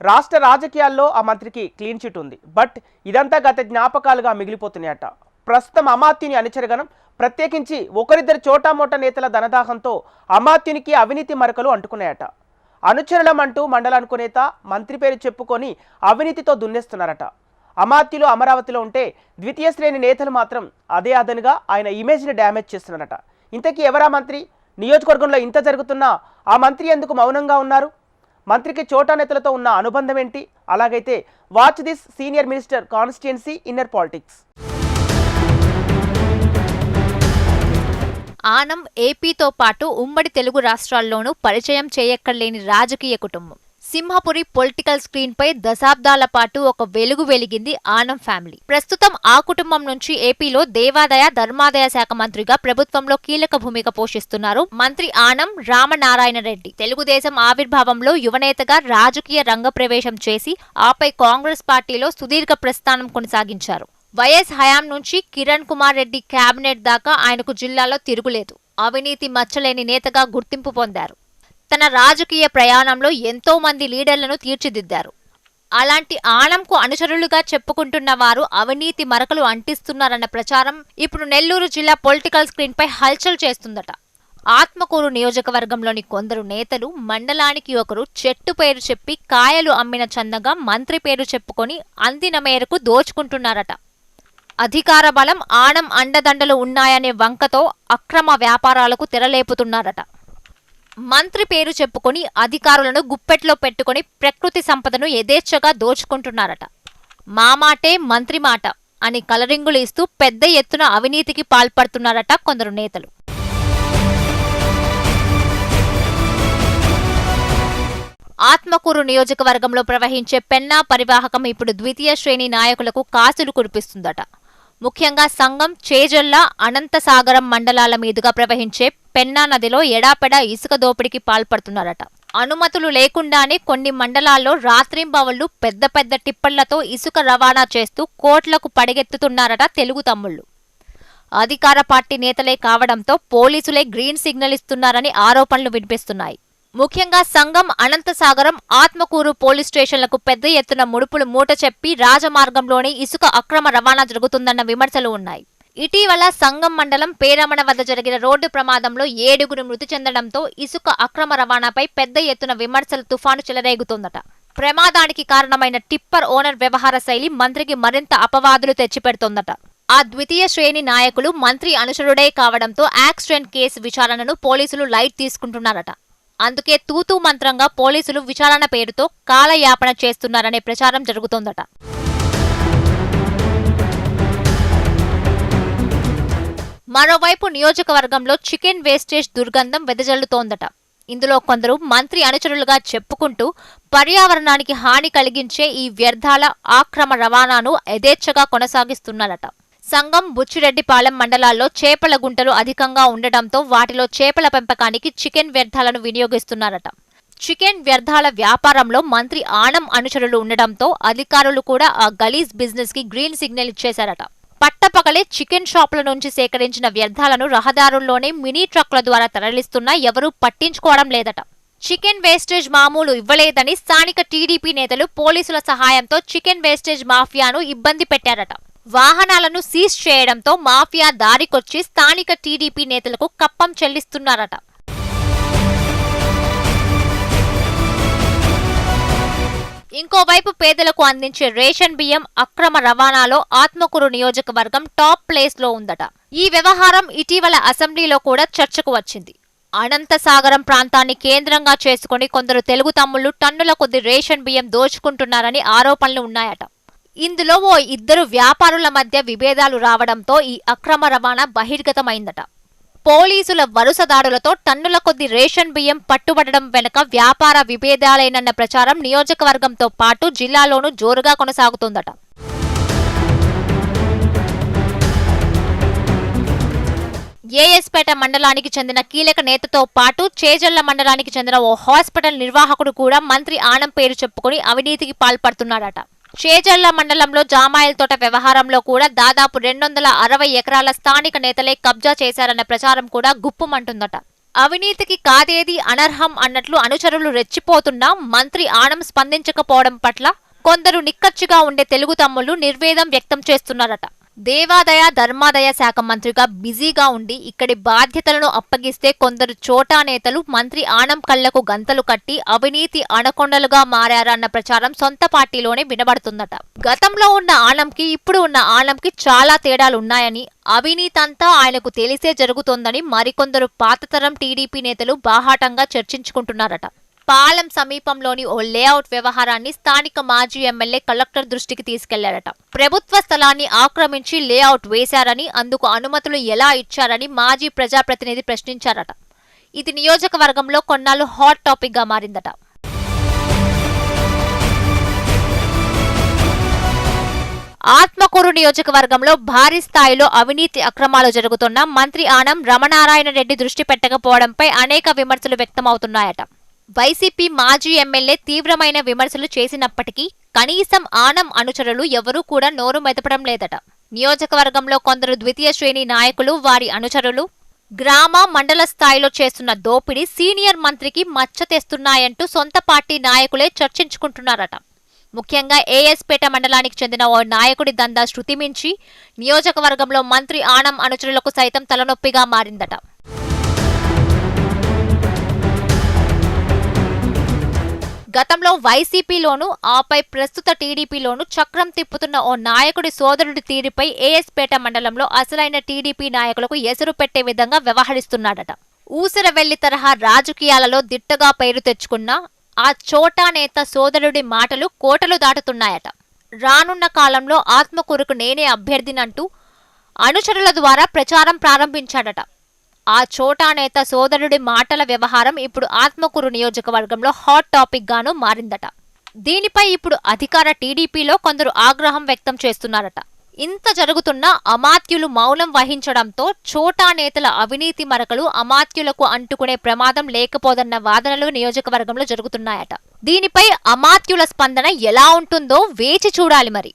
రాష్ట్ర రాజకీయాల్లో ఆ మంత్రికి క్లీన్ చిట్ ఉంది. బట్ ఇదంతా గత జ్ఞాపకాలుగా మిగిలిపోతున్నాయట. ప్రస్తుతం అమాత్యుని అనుచరగణం ప్రత్యేకించి ఒకరిద్దరు చోటామోటా నేతల ధనదాహంతో అమాత్యునికి అవినీతి మరకలు అంటుకున్నాయట. అనుచరులం అంటూ మండలానికి నేత మంత్రి పేరు చెప్పుకొని అవినీతితో దున్నేస్తున్నారట. అమాత్యులు అమరావతిలో ఉంటే ద్వితీయ శ్రేణి నేతలు మాత్రం అదే అదనుగా ఆయన ఇమేజ్ని డ్యామేజ్ చేస్తున్నారట. ఇంతకీ ఎవరా మంత్రి? నియోజకవర్గంలో ఇంత జరుగుతున్నా ఆ మంత్రి ఎందుకు మౌనంగా ఉన్నారు? మంత్రికి చోటా నేతలతో ఉన్న అనుబంధం ఏంటి? అలాగైతే watch this senior minister constituency inner politics. Anam ఏపీతో పాటు ఉమ్మడి తెలుగు రాష్ట్రాల్లోనూ పరిచయం చేయక్కర్లేని రాజకీయ కుటుంబం. సింహపురి పొలిటికల్ స్క్రీన్ పై దశాబ్దాల పాటు ఒక వెలుగు వెలిగింది ఆనం ఫ్యామిలీ. ప్రస్తుతం ఆ కుటుంబం నుంచి ఏపీలో దేవాదాయ ధర్మాదాయ శాఖ మంత్రిగా ప్రభుత్వంలో కీలక భూమిక పోషిస్తున్నారు మంత్రి ఆనం రామనారాయణ రెడ్డి. తెలుగుదేశం ఆవిర్భావంలో యువనేతగా రాజకీయ రంగ ప్రవేశం చేసి ఆపై కాంగ్రెస్ పార్టీలో సుదీర్ఘ ప్రస్థానం కొనసాగించారు. వైఎస్ హయాం నుంచి కిరణ్ కుమార్ రెడ్డి కేబినెట్ దాకా ఆయనకు జిల్లాలో తిరుగులేదు. అవినీతి మచ్చలేని నేతగా గుర్తింపు పొందారు. తన రాజకీయ ప్రయాణంలో ఎంతో మంది లీడర్లను తీర్చిదిద్దారు. అలాంటి ఆనంకు అనుచరులుగా చెప్పుకుంటున్న వారు అవినీతి మరకలు అంటిస్తున్నారన్న ప్రచారం ఇప్పుడు నెల్లూరు జిల్లా పొలిటికల్ స్క్రీన్పై హల్చల్ చేస్తుందట. ఆత్మకూరు నియోజకవర్గంలోని కొందరు నేతలు మండలానికి ఒకరు చెట్టు పేరు చెప్పి కాయలు అమ్మిన చందగా మంత్రి పేరు చెప్పుకొని అందిన మేరకు దోచుకుంటున్నారట. అధికార బలం ఆనం అండదండలు ఉన్నాయనే వంకతో అక్రమ వ్యాపారాలకు తెరలేపుతున్నారట. మంత్రి పేరు చెప్పుకొని అధికారులను గుప్పెట్లో పెట్టుకొని ప్రకృతి సంపదను యథేచ్ఛగా దోచుకుంటున్నారట. మా మాటే మంత్రి మాట అని కలరింగులు ఇస్తూ పెద్ద ఎత్తున అవినీతికి పాల్పడుతున్నారట కొందరు నేతలు. ఆత్మకూరు నియోజకవర్గంలో ప్రవహించే పెన్నా పరివాహకం ఇప్పుడు ద్వితీయ శ్రేణి నాయకులకు కాసులు కురిపిస్తుందట. ముఖ్యంగా సంఘం చేజల్ల అనంతసాగరం మండలాల మీదుగా ప్రవహించే పెన్నా నదిలో ఎడాపెడా ఇసుక దోపిడీకి పాల్పడుతున్నారట. అనుమతులు లేకుండానే కొన్ని మండలాల్లో రాత్రింబవళ్ళు పెద్ద పెద్ద టిప్పళ్ళతో ఇసుక రవాణా చేస్తూ కోట్లకు పడగెత్తుతున్నారట తెలుగు తమ్ముళ్ళు అధికార పార్టీ నేతలే కావడంతో పోలీసులే గ్రీన్ సిగ్నల్ ఇస్తున్నారని ఆరోపణలు వినిపిస్తున్నాయి. ముఖ్యంగా సంఘం అనంతసాగరం ఆత్మకూరు పోలీస్ స్టేషన్లకు పెద్ద ఎత్తున ముడుపులు మూట చెప్పి రాజమార్గంలోనే ఇసుక అక్రమ రవాణా జరుగుతుందన్న విమర్శలు ఉన్నాయి. ఇటీవల సంఘం మండలం పేరమణ వద్ద జరిగిన రోడ్డు ప్రమాదంలో ఏడుగురు మృతి చెందడంతో ఇసుక అక్రమ రవాణాపై పెద్ద ఎత్తున విమర్శలు తుఫాను చెలరేగుతోందట. ప్రమాదానికి కారణమైన టిప్పర్ ఓనర్ వ్యవహార శైలి మంత్రికి మరింత అపవాదులు తెచ్చిపెడుతోందట. ఆ ద్వితీయ శ్రేణి నాయకులు మంత్రి అనుచరుడే కావడంతో యాక్సిడెంట్ కేసు విచారణను పోలీసులు లైట్ తీసుకుంటున్నారట. అందుకే తూతూ మంత్రంగా పోలీసులు విచారణ పేరుతో కాలయాపన చేస్తున్నారనే ప్రచారం జరుగుతోందట. మరోవైపు నియోజకవర్గంలో చికెన్ వేస్టేజ్ దుర్గంధం వెదజల్లుతోందట. ఇందులో కొందరు మంత్రి అనుచరులుగా చెప్పుకుంటూ పర్యావరణానికి హాని కలిగించే ఈ వ్యర్థాల ఆక్రమ రవాణాను యథేచ్ఛగా కొనసాగిస్తున్నారట. సంగం బుచ్చిరెడ్డిపాలెం మండలాల్లో చేపల గుంటలు అధికంగా ఉండటంతో వాటిలో చేపల పెంపకానికి చికెన్ వ్యర్థాలను వినియోగిస్తున్నారట. చికెన్ వ్యర్థాల వ్యాపారంలో మంత్రి ఆనం అనుచరులు ఉండడంతో అధికారులు కూడా ఆ గలీజ్ బిజినెస్కి గ్రీన్ సిగ్నల్ ఇచ్చేశారట. పట్టపగలే చికెన్ షాపుల నుంచి సేకరించిన వ్యర్థాలను రహదారుల్లోనే మినీ ట్రక్ల ద్వారా తరలిస్తున్నా ఎవరూ పట్టించుకోవడం లేదట. చికెన్ వేస్టేజ్ మామూలు ఇవ్వలేదని స్థానిక టీడీపీ నేతలు పోలీసుల సహాయంతో చికెన్ వేస్టేజ్ మాఫియాను ఇబ్బంది పెట్టారట. వాహనాలను సీజ్ చేయడంతో మాఫియా దారికొచ్చి స్థానిక టీడీపీ నేతలకు కప్పం చెల్లిస్తున్నారట. ఇంకోవైపు పేదలకు అందించే రేషన్ బియ్యం అక్రమ రవాణాలో ఆత్మకూరు నియోజకవర్గం టాప్ ప్లేస్లో ఉందట. ఈ వ్యవహారం ఇటీవల అసెంబ్లీలో కూడా చర్చకు వచ్చింది. అనంతసాగరం ప్రాంతాన్ని కేంద్రంగా చేసుకుని కొందరు తెలుగు తమ్ముళ్ళు టన్నుల కొద్ది రేషన్ బియ్యం దోచుకుంటున్నారని ఆరోపణలు ఉన్నాయట. ఇందులో ఓ ఇద్దరు వ్యాపారుల మధ్య విభేదాలు రావడంతో ఈ అక్రమ రవాణా బహిర్గతమైందట. పోలీసుల వరుస దాడులతో టన్నుల కొద్ది రేషన్ బియ్యం పట్టుబడడం వెనుక వ్యాపార విభేదాలేనన్న ప్రచారం నియోజకవర్గంతో పాటు జిల్లాలోనూ జోరుగా కొనసాగుతోందట. ఏఎస్పేట మండలానికి చెందిన కీలక నేతతో పాటు చేజల్ల మండలానికి చెందిన ఓ హాస్పిటల్ నిర్వాహకుడు కూడా మంత్రి ఆనం పేరు చెప్పుకుని అవినీతికి పాల్పడుతున్నాడట. చేజల్ల మండలంలో జామాయిల తోట వ్యవహారంలో కూడా దాదాపు రెండు వందల అరవై ఎకరాల స్థానిక నేతలే కబ్జా చేశారన్న ప్రచారం కూడా గుప్పుమంటుందట. అవినీతికి కాదేది అనర్హం అన్నట్లు అనుచరులు రెచ్చిపోతున్నా మంత్రి ఆనం స్పందించకపోవడం పట్ల కొందరు నిక్కచ్చిగా ఉండే తెలుగు తమ్ముళ్ళు నిర్వేదం వ్యక్తం చేస్తున్నారట. దేవాదాయ ధర్మాదాయ శాఖ మంత్రిగా బిజీగా ఉండి ఇక్కడి బాధ్యతలను అప్పగిస్తే కొందరు చోటా నేతలు మంత్రి ఆనం కళ్ళకు గంతలు కట్టి అవినీతి అనకొండలుగా మారారన్న ప్రచారం సొంత పార్టీలోనే వినబడుతుందట. గతంలో ఉన్న ఆనంకి ఇప్పుడు ఉన్న ఆనంకి చాలా తేడాలు ఉన్నాయని అవినీతంతా ఆయనకు తెలిసే జరుగుతోందని మరికొందరు పాతతరం టీడీపీ నేతలు బాహాటంగా చర్చించుకుంటున్నారట. పాలెం సమీపంలోని ఓ లేఅవుట్ వ్యవహారాన్ని స్థానిక మాజీ ఎమ్మెల్యే కలెక్టర్ దృష్టికి తీసుకెళ్ళారట. ప్రభుత్వ స్థలాన్ని ఆక్రమించి లేఅవుట్ వేశారని అందుకు అనుమతులు ఎలా ఇచ్చారని మాజీ ప్రజాప్రతినిధి ప్రశ్నించారట. ఇది నియోజకవర్గంలో కొన్నాళ్ళు హాట్ టాపిక్గా మారిందట. ఆత్మకూరు నియోజకవర్గంలో భారీ స్థాయిలో అవినీతి అక్రమాలు జరుగుతున్న మంత్రి ఆనం రమణారాయణ రెడ్డి దృష్టి పెట్టకపోవడంపై అనేక విమర్శలు వ్యక్తమవుతున్నాయట. వైసీపీ మాజీ ఎమ్మెల్యే తీవ్రమైన విమర్శలు చేసినప్పటికీ కనీసం ఆనం అనుచరులు ఎవరూ కూడా నోరు మెదపడం లేదట. నియోజకవర్గంలో కొందరు ద్వితీయ శ్రేణి నాయకులు వారి అనుచరులు గ్రామ మండల స్థాయిలో చేస్తున్న దోపిడీ సీనియర్ మంత్రికి మచ్చ తెస్తున్నాయంటూ సొంత పార్టీ నాయకులే చర్చించుకుంటున్నారట. ముఖ్యంగా ఏఎస్పేట మండలానికి చెందిన ఓ నాయకుడి దందా శృతిమించి నియోజకవర్గంలో మంత్రి ఆనం అనుచరులకు సైతం తలనొప్పిగా మారిందట. గతంలో వైసీపీలోను ఆపై ప్రస్తుత టీడీపీలోను చక్రం తిప్పుతున్న ఓ నాయకుడి సోదరుడి తీరుపై ఏఎస్పేట మండలంలో అసలైన టీడీపీ నాయకులకు ఎసురు పెట్టే విధంగా వ్యవహరిస్తున్నాడట. ఊసరవెల్లి తరహా రాజకీయాలలో దిట్టగా పేరు తెచ్చుకున్న ఆ చోటా నేత సోదరుడి మాటలు కోటలు దాటుతున్నాయట. రానున్న కాలంలో ఆత్మకూరుకు నేనే అభ్యర్థినంటూ అనుచరుల ద్వారా ప్రచారం ప్రారంభించాడట. ఆ చోటా నేత సోదరుడి మాటల వ్యవహారం ఇప్పుడు ఆత్మకూరు నియోజకవర్గంలో హాట్ టాపిక్ గాను మారిందట. దీనిపై ఇప్పుడు అధికార టీడీపీలో కొందరు ఆగ్రహం వ్యక్తం చేస్తున్నారట. ఇంత జరుగుతున్న అమాత్యులు మౌనం వహించడంతో చోటా నేతల అవినీతి మరకలు అమాత్యులకు అంటుకునే ప్రమాదం లేకపోదన్న వాదనలు నియోజకవర్గంలో జరుగుతున్నాయట. దీనిపై అమాత్యుల స్పందన ఎలా ఉంటుందో వేచి చూడాలి మరి.